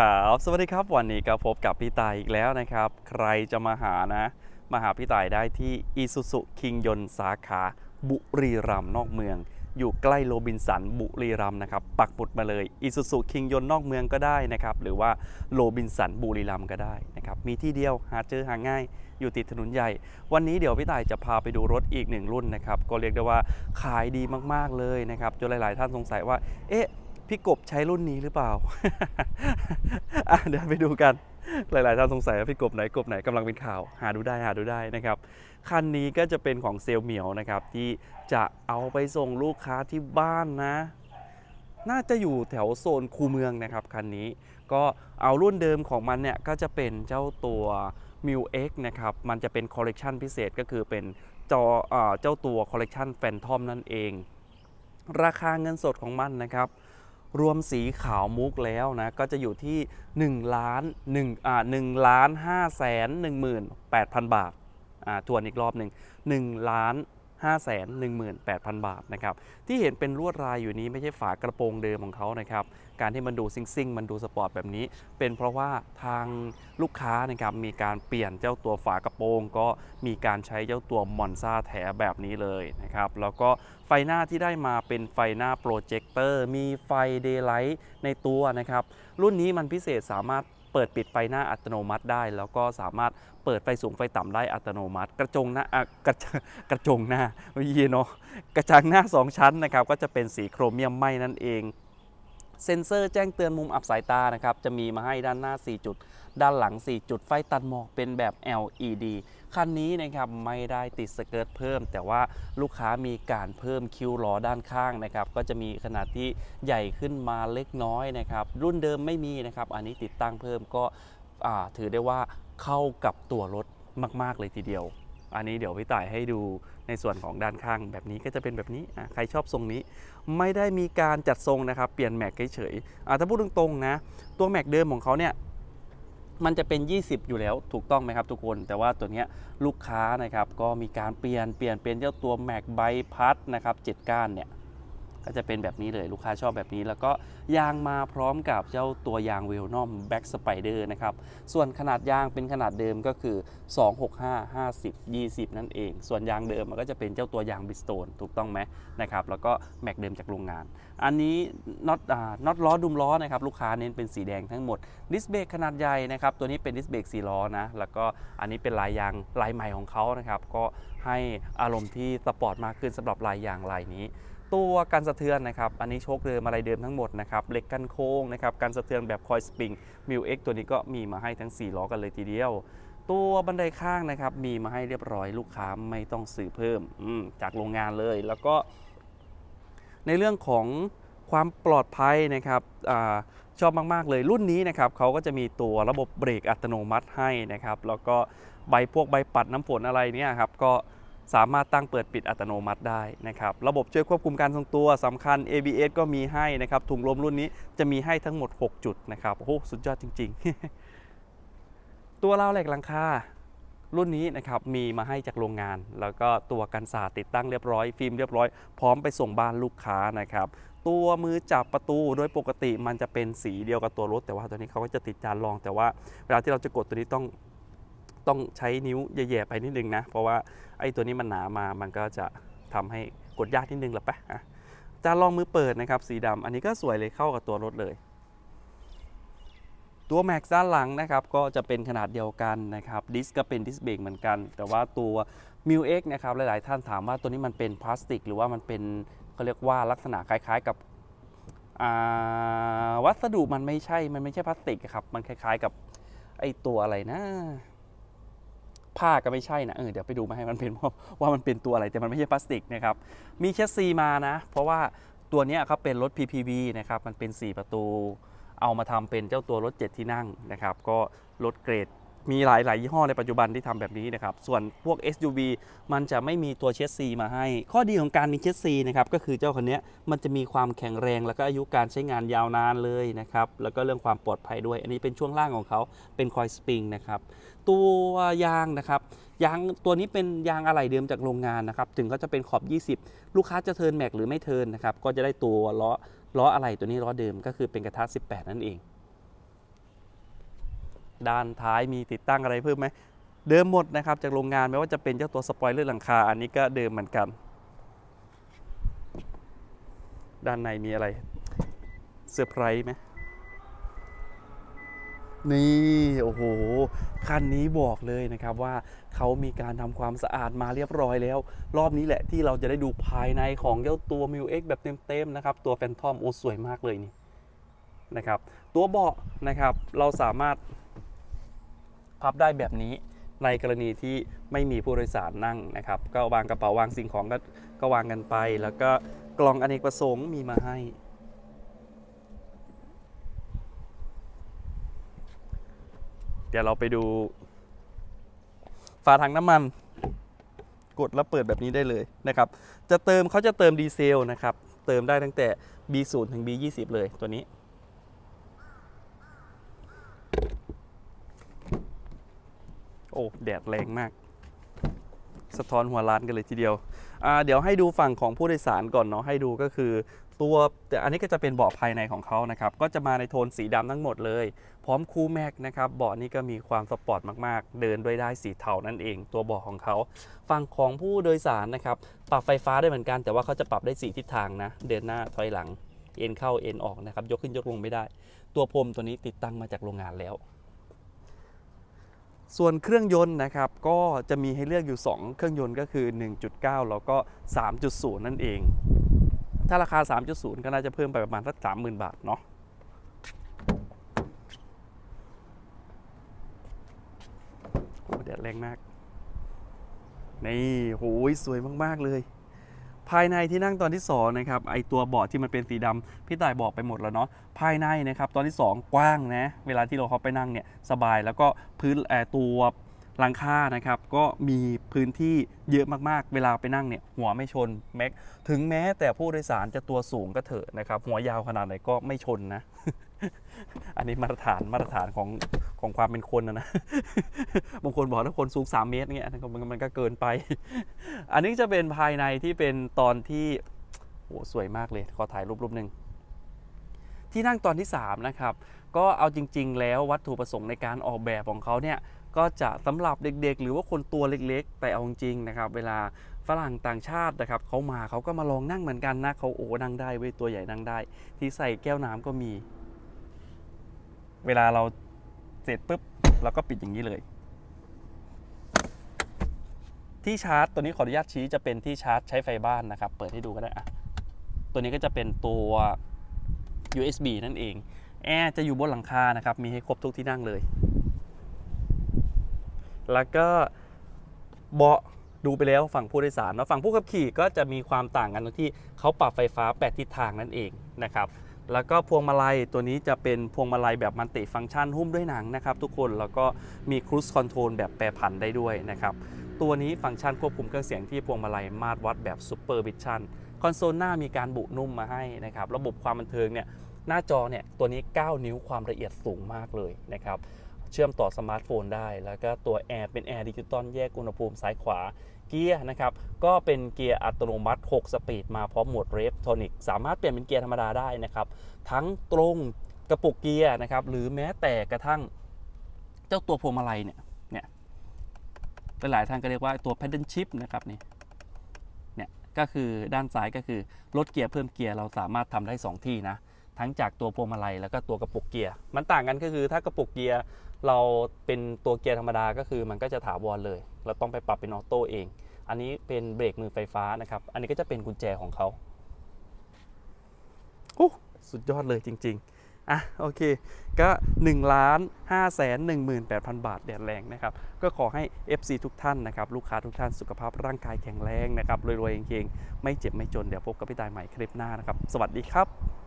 ครับสวัสดีครับวันนี้ก็พบกับพี่ตายอีกแล้วนะครับ ใครจะมาหานะ มาหาพี่ตายได้ที่อีซูซุคิงยนสาขาบุรีรัมย์นอกเมือง อยู่ใกล้โรบินสันบุรีรัมย์นะครับ ปักหมุดมาเลยอีซูซุคิงยนนอกเมืองก็ได้นะครับ หรือว่าโรบินสันบุรีรัมย์ก็ได้นะครับ มีที่เดียวหาเจอหาง่าย อยู่ติดถนนใหญ่ วันนี้เดี๋ยวพี่ตายจะพาไปดูรถอีกหนึ่งรุ่นนะครับ ก็เรียกได้ว่าขายดีมากๆเลยนะครับจนหลาย ๆ ท่านสงสัยว่า เอ๊ะ พี่กบใช้รุ่นนี้หรือเปล่า เดี๋ยวไปดูกัน หลายๆท่านสงสัยว่าพี่กบไหนกบไหนกำลังเป็นข่าว หาดูได้หาดูได้นะครับ คันนี้ก็จะเป็นของเซลล์เหมียวนะครับ ที่จะเอาไปส่งลูกค้าที่บ้านนะ น่าจะอยู่แถวโซนคูเมืองนะครับคันนี้ ก็เอารุ่นเดิมของมันเนี่ยก็จะเป็นเจ้าตัว m i l X นะครับ มันจะเป็นคอลเลกชันพิเศษก็คือเป็นจอเออเจ้าตัวคอลเลกชันแฟนทอมนั่นเอง ราคาเงินสดของมันนะครับ รวมสีขาวมุกแล้วนะ ก็จะอยู่ที่1ล้าน1อ่า1ล้าน5แสน18,000 บาทอ่าทวนอีกรอบหนึ่ง1ล้าน 5แสน18,000 บาทนะครับที่เห็นเป็นลวดลายอยู่นี้ไม่ใช่ฝากระโปรงเดิมของเขานะครับการที่มันดูซิงซิ่งๆมันดูสปอร์ตแบบนี้ เป็นเพราะว่าทางลูกค้านะครับมีการเปลี่ยนเจ้าตัวฝากระโปรง ก็มีการใช้เจ้าตัวมอนซาแถแบบนี้เลยนะครับแล้วก็ไฟหน้าที่ได้มาเป็นไฟหน้าโปรเจคเตอร์มีไฟเดย์ไลท์ในตัวนะครับรุ่นนี้มันพิเศษสามารถ เปิดปิดไฟหน้าอัตโนมัติได้ แล้วก็สามารถเปิดไฟสูงไฟต่ำได้อัตโนมัติ กระจงหน้าอะกระจกระจงหน้าไม่ยีเนาะกระจังหน้า 2 ชั้นนะครับก็จะเป็นสีโครเมียมไหมนั่นเอง เซ็นเซอร์แจ้งเตือนมุมอับสายตานะครับจะมีมาให้ด้านหน้า 4 จุด ด้านหลัง 4 จุดไฟตัดหมอกเป็นแบบ LED คันนี้นะครับไม่ได้ติดสเกิร์ตเพิ่ม แต่ว่าลูกค้ามีการเพิ่มคิ้วล้อด้านข้างนะครับก็จะมีขนาดที่ใหญ่ขึ้นมาเล็กน้อยนะครับรุ่นเดิมไม่มีนะครับอันนี้ติดตั้งเพิ่มก็ถือได้ว่าเข้ากับตัวรถมาก ๆ เลยทีเดียว อันนี้เดี๋ยวพี่ต่ายให้ดูในส่วนของด้านข้างแบบนี้ก็จะเป็นแบบนี้ใครชอบทรงนี้ ไม่ได้มีการจัดทรงนะครับ เปลี่ยนแม็กเฉยๆถ้าพูดตรงๆนะ ตัวแม็กเดิมของเขาเนี่ยมันจะเป็น 20 อยู่แล้วถูกต้องไหมครับทุกคน แต่ว่าตัวนี้ลูกค้านะครับก็มีการเปลี่ยนเปลี่ยนเป็นเจ้าตัวแม็กใบพัดนะครับ7ก้านเนี่ย ก็จะเป็นแบบนี้เลยลูกค้าชอบแบบนี้ แล้วก็ยางมาพร้อมกับเจ้าตัวยางเวลนอมแบ็กสไปเดอร์นะครับ ส่วนขนาดยางเป็นขนาดเดิมก็คือ 265 50 20 นั่นเอง ส่วนยางเดิมมันก็จะเป็นเจ้าตัวยางบิสโตนถูกต้องไหมนะครับแล้วก็แม็กเดิมจากโรงงาน อันนี้น็อตน็อตล้อดุมล้อนะครับลูกค้าเน้นเป็นสีแดงทั้งหมดดิสเบรกขนาดใหญ่นะครับตัวนี้เป็นดิสเบรกสีล้อนะแล้วก็อันนี้เป็นลายยางลายใหม่ของเขานะครับก็ให้อารมณ์ที่สปอร์ตมากขึ้นสำหรับลายยางลายนี้ ตัวกันสะเทือนนะครับ อันนี้โชคเดิมอะไรเดิมทั้งหมดนะครับเหล็กกันโค้งนะครับกันสะเทือนแบบคอยสปริงมิวเอ็กตัวนี้ก็มีมาให้ทั้ง 4 ล้อกันเลยทีเดียว ตัวบันไดข้างนะครับมีมาให้เรียบร้อยลูกค้าไม่ต้องซื้อเพิ่มมจากโรงงานเลย แล้วก็ ในเรื่องของความปลอดภัยนะครับอชอบมาก ๆ เลยรุ่นนี้นะครับเขาก็จะมีตัวระบบเบรกอัตโนมัติให้นะครับ แล้วก็ใบพวกใบปัดน้ำฝนอะไรเนี่ยครับก็ สามารถตั้งเปิดปิดอัตโนมัติได้นะครับระบบช่วยควบคุมการทรงตัวสำคัญ ABS ก็มีให้นะครับถุงลมรุ่นนี้จะมีให้ทั้งหมด 6 จุดนะครับโอ้โหสุดยอดจริง ๆ ตัวราวเหล็กหลังคารุ่นนี้นะครับมีมาให้จากโรงงาน แล้วก็ตัวกันสาดติดตั้งเรียบร้อย ฟิล์มเรียบร้อยพร้อมไปส่งบ้านลูกค้านะครับตัวมือจับประตูโดยปกติมันจะเป็นสีเดียวกับตัวรถ แต่ว่าตัวนี้เขาก็จะติดจานรอง แต่ว่าเวลาที่เราจะกดตัวนี้ต้อง ต้องใช้นิ้วแย่ๆไปนิดนึงนะ เพราะว่าไอ้ตัวนี้มันหนามามันก็จะทำให้กดยากนิดนึงหรอปะอะจานรองมือเปิดนะครับ สีดำอันนี้ก็สวยเลยเข้ากับตัวรถเลย ตัวแม็กซ์ด้านหลังนะครับ ก็จะเป็นขนาดเดียวกันนะครับดิสก็เป็นดิสเบรกเหมือนกัน แต่ว่าตัว m i u X นะครับหลายๆท่านถามว่าตัวนี้มันเป็นพลาสติก หรือว่ามันเป็นเขาเรียกว่าลักษณะคล้ายๆกับวัสดุมันไม่ใช่มันไม่ใช่พลาสติกครับมันคล้ายๆกับไอตัวอะไรนะ ผ้าก็ไม่ใช่นะเออเดี๋ยวไปดูมาให้มันเป็นว่าวามันเป็นตัวอะไรแต่มันไม่ใช่พลาสติกนะครับมีแชสซีมานะ เพราะว่าตัวนี้เขาเป็นรถ PPV นะครับมันเป็น 4 ประตู เอามาทำเป็นเจ้าตัวรถ 7 ที่นั่งนะครับก็รถเกรด มีหลายหลายยี่ห้อในปัจจุบันที่ทำแบบนี้นะครับ ส่วนพวก SUV มันจะไม่มีตัวเชสซีมาให้ ข้อดีของการมีเชสซีนะครับก็คือเจ้าคันนี้มันจะมีความแข็งแรงแล้วก็อายุการใช้งานยาวนานเลยนะครับแล้วก็เรื่องความปลอดภัยด้วย อันนี้เป็นช่วงล่างของเขาเป็นคอยสปริงนะครับตัวยางนะครับยางตัวนี้เป็นยางอะไหล่เดิมจากโรงงานนะครับถึงก็จะเป็นขอบ 20 ลูกค้าจะเทินแม็กหรือไม่เทินนะครับก็จะได้ตัวล้อล้ออะไหล่ตัวนี้ล้อเดิมก็คือเป็นกระทะ18 นั่นเอง ด้านท้ายมีติดตั้งอะไรเพิ่มไหมเดิมหมดนะครับจากโรงงานไม่ว่าจะเป็นเจ้าตัวสปอยเลอร์หลังคา อันนี้ก็เดิมเหมือนกัน ด้านในมีอะไรเซอร์ไพรส์ไหมนี่ โอ้โห คันนี้บอกเลยนะครับว่าเขามีการทำความสะอาดมาเรียบร้อยแล้ว รอบนี้แหละที่เราจะได้ดูภายในของเจ้าตัว m ิว X แบบเต็มๆนะครับ ตัวแฟนทอมโอ้สวยมากเลยนี่นะครับ ตัวเบาะนะครับเราสามารถ พับได้แบบนี้ ในกรณีที่ไม่มีผู้โดยสารนั่งนะครับ ก็วางกระเป๋าวางสิ่งของก็ก็วางกันไป แล้วก็กล่องอเนกประสงค์มีมาให้ เดี๋ยวเราไปดูฝาถังน้ำมันกดแล้วเปิดแบบนี้ได้เลยนะครับ จะเติมเขาจะเติมดีเซลนะครับ เติมได้ตั้งแต่ B0 ถึง B20 เลยตัวนี้ โอ้แดดแรงมาก สะท้อนหัวร้านกันเลยทีเดียว เดี๋ยวให้ดูฝั่งของผู้โดยสารก่อนเนาะให้ดูก็คือตัวแต่อันนี้ก็จะเป็นเบาะภายในของเขานะครับ ก็จะมาในโทนสีดำทั้งหมดเลย พร้อมคูแม็กนะครับเบาะนี้ก็มีความสปอร์ตมากๆ เดินด้วยได้สีเทานั่นเอง ตัวเบาะของเขาฝั่งของผู้โดยสารนะครับ ปรับไฟฟ้าได้เหมือนกัน แต่ว่าเขาจะปรับได้สีทิศทางนะ เดินหน้าถอยหลัง เอ็นเข้าเอ็นออกนะครับ ยกขึ้นยกลงไม่ได้ ตัวพรมตัวนี้ติดตั้งมาจากโรงงานแล้ว ส่วนเครื่องยนต์นะครับก็จะมีให้เลือกอยู่ 2 เครื่องยนต์ก็คือ 1.9 แล้วก็ 3.0 นั่นเอง ถ้าราคา 3.0 ก็น่าจะเพิ่มไปประมาณสัก30,000 บาทเนาะโอ้แดดแรงมาก นี่โหยสวยมาก ๆ เลย ภายในที่นั่งตอนที่2นะครับไอตัวเบาะที่มันเป็นสีดำพี่ต่ายบอกไปหมดแล้วเนาะภายในนะครับตอนที่ 2 กว้างนะเวลาที่เราเข้าไปนั่งเนี่ยสบายแล้วก็พื้นเอ่อตัวหลังคานะครับก็มีพื้นที่เยอะมากๆ เวลาไปนั่งเนี่ยหัวไม่ชนแม็กถึงแม้แต่ผู้โดยสารจะตัวสูงก็เถอะนะครับหัวยาวขนาดไหนก็ไม่ชนนะ อันนี้มาตรฐานมาตรฐานของของความเป็นคนนะนะ บางคนบอกถ้าคนสูง 3 เมตรเงี้ยมันมันก็เกินไป อันนี้จะเป็นภายในที่เป็นตอนที่โอ้สวยมากเลย ขอถ่ายรูปรูปหนึ่งที่นั่งตอนที่ 3 นะครับ ก็เอาจริง ๆ แล้ววัตถุประสงค์ในการออกแบบของเขาเนี่ยก็จะสำหรับเด็กๆ หรือว่าคนตัวเล็กๆ แต่เอาจริงนะครับ เวลาฝรั่งต่างชาตินะครับเขามาเขาก็มาลองนั่งเหมือนกันนะเขาโอ้นั่งได้เว้ยตัวใหญ่นั่งได้ ที่ใส่แก้วน้ำก็มี เวลาเราเสร็จปุ๊บเราก็ปิดอย่างนี้เลย ที่ชาร์จตัวนี้ขออนุญาตชี้จะเป็นที่ชาร์จใช้ไฟบ้านนะครับ เปิดให้ดูก็ได้อะตัวนี้ก็จะเป็นตัว USB นั่นเอง แอร์จะอยู่บนหลังคานะครับ มีให้ครบทุกที่นั่งเลย แล้วก็เบาะดูไปแล้วฝั่งผู้โดยสารเนาะฝั่งผู้ขับขี่ก็จะมีความต่างกันตรงที่เขาปรับไฟฟ้า 8 ทิศทางนั่นเองนะครับ แล้วก็พวงมาลัยตัวนี้จะเป็นพวงมาลัยแบบมันติฟังก์ชันหุ้มด้วยหนังนะครับทุกคนแล้วก็มีครูสคอนโทรลแบบแปรผันได้ด้วยนะครับตัวนี้ฟังก์ชันควบคุมเครื่องเสียงที่พวงมาลัยมาตรวัดแบบซูเปอร์วิชั่นคอนโซลหน้ามีการบุนุ่มมาให้นะครับระบบความบันเทิงเนี่ยหน้าจอเนี่ยตัวนี้ 9 นิ้วความละเอียดสูงมากเลยนะครับ เชื่อมต่อสมาร์ทโฟนได้ แล้วก็ตัวแอร์เป็นแอร์ดิจิตอลแยกอุณหภูมิซ้ายขวาเกียร์นะครับ ก็เป็นเกียร์อัตโนมัติ 6 สปีดมาพร้อมโหมดเรฟโทนิกสามารถเปลี่ยนเป็นเกียร์ธรรมดาได้นะครับ ทั้งตรงกระปุกเกียร์นะครับ หรือแม้แต่กระทั่งเจ้าตัวพวงมาลัยเนี่ยเนี่ยหลายท่านก็เรียกว่าตัว pedal shift นะครับนี่เนี่ยก็คือด้านซ้ายก็คือลดเกียร์เพิ่มเกียร์เราสามารถทำได้ 2 ที่นะทั้งจากตัวพวงมาลัยแล้วก็ตัวกระปุกเกียร์ มันต่างกันก็คือถ้ากระปุกเกียร์ เราเป็นตัวเกียร์ธรรมดาก็คือมันก็จะถาวรเลย เราต้องไปปรับเป็นออโต้เอง อันนี้เป็นเบรกมือไฟฟ้านะครับ อันนี้ก็จะเป็นกุญแจของเขาโอ้สุดยอดเลยจริง ๆอะโอเคก็1ล้าน5แสน18,000บาทแดดแรงนะครับก็ขอให้ FC ทุกท่านนะครับลูกค้าทุกท่านสุขภาพร่างกายแข็งแรงนะครับรวยๆเก่งๆไม่เจ็บไม่จนเดี๋ยวพบกับพี่ตายใหม่คลิปหน้านะครับ สวัสดีครับ